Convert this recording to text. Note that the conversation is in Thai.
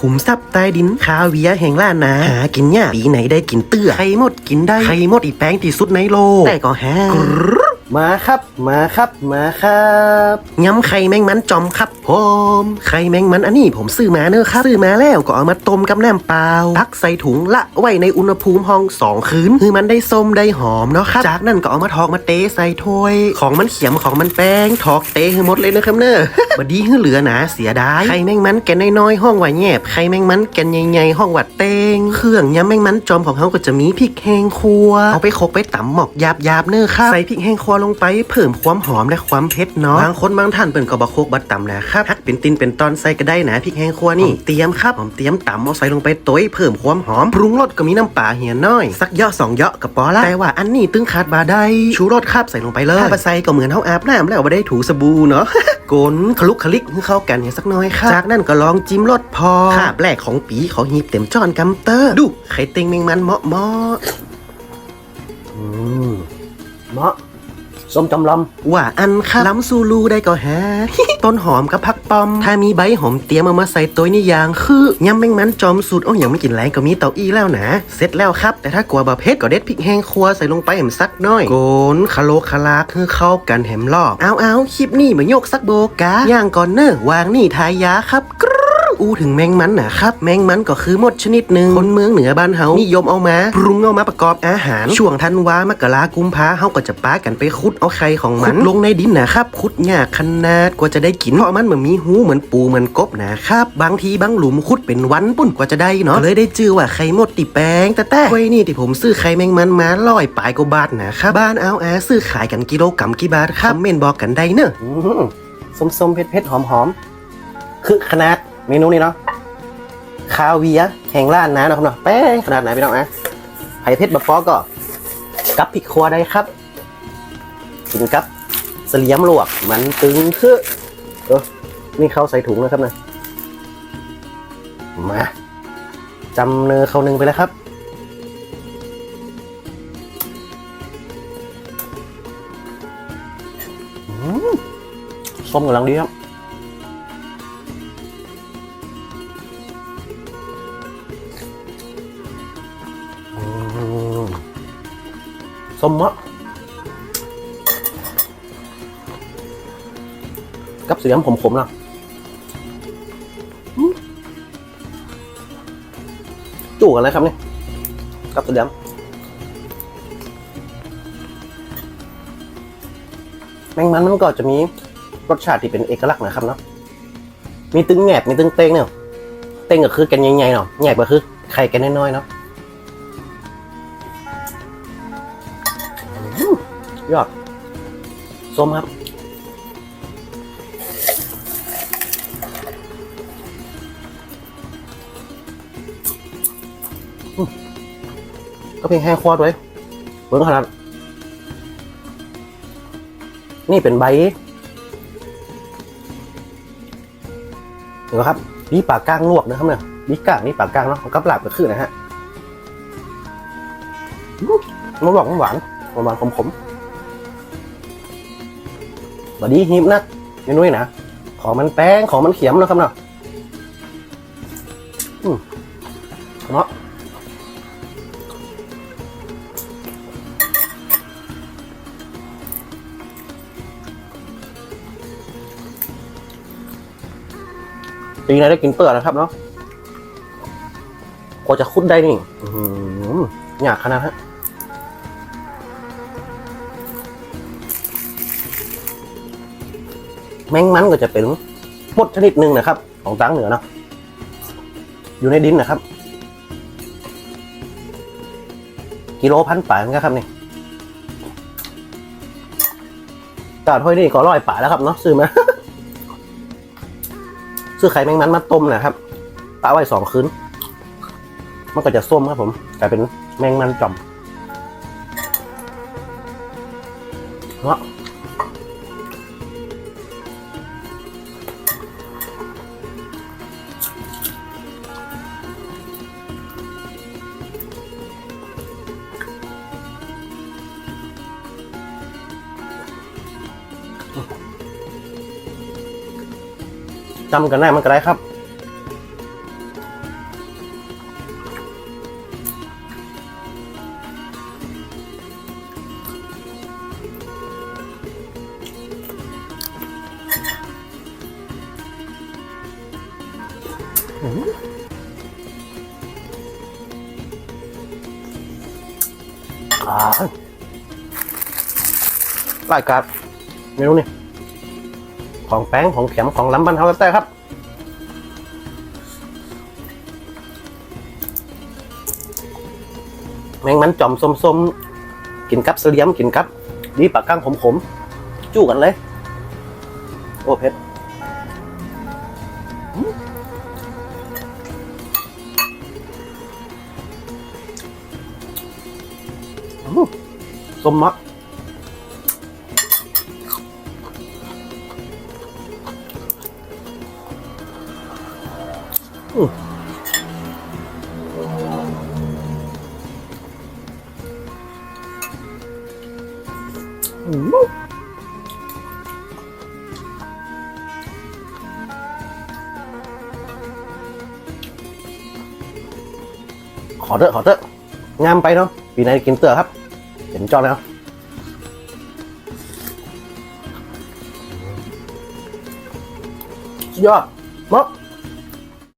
ขุมทรัพย์ใต้ดินคาเวียร์แห่งล้านนาหากินยากปีไหนได้กินเตื้อใครหมดกินได้ใครหมดอีแป้งที่สุดในโลกแต่ก็หามาครับ มาครับ มาครับยำไข่แมงมันจอมครับ ผมไข่แมงมันอันนี้ผมซื้อมาเนอะครับ ซื้อมาแล้วก็เอามาต้มกับน้ำเปล่าพักใส่ถุงละไว้ในอุณหภูมิห้องสองคืนคือมันได้ส้มได้หอมเนาะครับ จากนั้นก็เอามาทอกมาเตะใส่ถ้วย ของมันเขียมของมันแป้งทอกเตะให้หมดเลยนะครับเนอะบดีให้เหลือหนาเสียดายไข่แมงมันแกนน้อยๆห้องว่าแยบไข่แมงมันแกนใหญ่ๆห้องว่าเตงเครื่องยำแมงมันจอมของเขาก็จะมีพริกแห้งครัวเอาไปโขลกไปตำหมอกหยาบๆเนอะครับใส่พริกแห้งครัวลงไปเพิ่มความหอมและความเผ็ดเนาะบางคนบางท่านเป็นก็บะโคกบัดตำนะครับฮักเป็นตินเป็นตอนใส่ก็ได้นะพริกแห้งครัวนี่เตรียมครับผมเตรียมตำเอาใส่ลงไปตัวเพิ่มความหอมปรุงรสก็มีน้ำปลาเหียน้อยสักเยาะสองเยาะก็พอละแต่ว่าอันนี้ตึงขาดบาได้ชูรสครับใส่ลงไปเลยถ้าบะใส่ก็เหมือนเฮาอาบน้ำแล้วบ่ได้ถูสบู่เนาะกลนคลุกคลิกให้เข้ากันให้สักหน้อยครับจากนั้นก็ลองจิ้มรสพอคาบแรกของปีเขาหีบเต็มจอนกัมเตอร์ดูไข่เต็งแมงมันเหมาะเหมาะอืมเหมาะ ส้มจำลำว่าอันครับล้ำซูลูได้ก็หาต้นหอมกับผักปอม ถ้ามีใบหอมเตรียมเอามาใส่ตัวนี่อย่าง คือยำแมงมันจอมสูตรโอ้ยังไม่กินแรงก็มีเต้าอี้แล้วนะ เสร็จแล้วครับ แต่ถ้ากลัวบะเพ็ดก็เด็ดพริกแห้งครัวใส่ลงไปแหมสักหน้อยโกนคาโลคาลากคือเข้ากันแหมรอบเอาเอาคลิปนี่มาโยกสักโบกาย่างก่อนเนอะวางนี่ทายาครับกรึ๊ด อู้ถึงแมงมันนะครับ แมงมันก็คือมดชนิดหนึ่งคนเมืองเหนือบ้านเฮานิยมเอามาปรุงเอามาประกอบอาหาร ช่วงธันวามกรากุมภาเฮาก็จะป้ากันไปขุดเอาไข่ของมันลงในดินนะครับขุดยากขนาดกว่าจะได้กินเพราะมันเหมือนมีหูเหมือนปูเหมือนกบนะครับบางทีบางหลุมขุดเป็นวันปุ่นกว่าจะได้เนาะเลยได้ชื่อว่าไข่มดติแปงแต่แต่ไว้นี่ที่ผมซื้อไข่แมงมันมาร้อยปลายกว่าบาทนะครับบ้านเอาแอซื้อขายกันกิโลกรัมกี่บาทครับเมนบอกกันได้เนอะส้มๆเผ็ดๆหอมๆคือขนาด เมนูนี้เนาะคาเวียแห่งล้านนะนะครับเนาะแป้งขนาดไหนพี่น้องนะไผ่เพชรบะฟอก็กับพริกครัวได้ครับกินกับเสลียมลวกมันตึงคือเออนี่เข้าใส่ถุงนะครับนะมาจำเนอเขาหนึ่งไปแล้วครับส้มกำลังดีครับ ส้มมะกับเสียงผมๆนะจู่กันเลยครับนี่กับเสียงแมงมันมันก็จะมีรสชาติที่เป็นเอกลักษณ์นะครับเนาะมีตึงแงบมีตึงเต้งเนี่ยเต้งก็คือแกันใหญ่ๆเนาะแงบก็คือไข่แกันน้อยๆเนาะ ยอดส้มครับ ก็เพียงแห้งควอดไว้เบิ้งขนาด นี่เป็นใบเดี๋ยวครับบีปากกลางลวกนะครับเนี่ยบีกางนี่ปากกลางเนาะกับหลาบก็คือนะฮะมมันหวานหวาน หวานขมๆบดีฮิปนะเมนูนี่นะ ของมันแป้ง ของมันเขียมนะครับเนาะอืมเนาะปีไหนได้กินเปื่อยนะครับเนาะกว่าจะคุดได้นี่อือหืออยากขนาดฮะ แมงมันก็จะเป็นมดชนิดหนึ่งนะครับ ของตังเหนือเนาะอยู่ในดินนะครับ กิโลพันป่านก็ครับนี่กาดห้อยนี่ก็ร้อยป่าแล้วครับเนาะซื้อมาซื้อไข่แมงมันมาต้มนะครับปลาไว้สองคืนมันก็จะส้มครับผมกลายเป็นแมงมันจ่อมเนาะ จำกันได้มันก็ได้ครับ รายกัร เมนูนี่ของแป้งของเข็มของล้ำบันเทาแต่ครับแมงมันจอมส้มๆ กินกับเสลียมกินกับดีปากก้างขมๆ จู้กันเลย โอ้เผ็ดอืมส้มมัก ขอเถอะขอเถอะงามไปเนาะปีไหนกินเตอครับ เห็นจอแล้วยอดมาก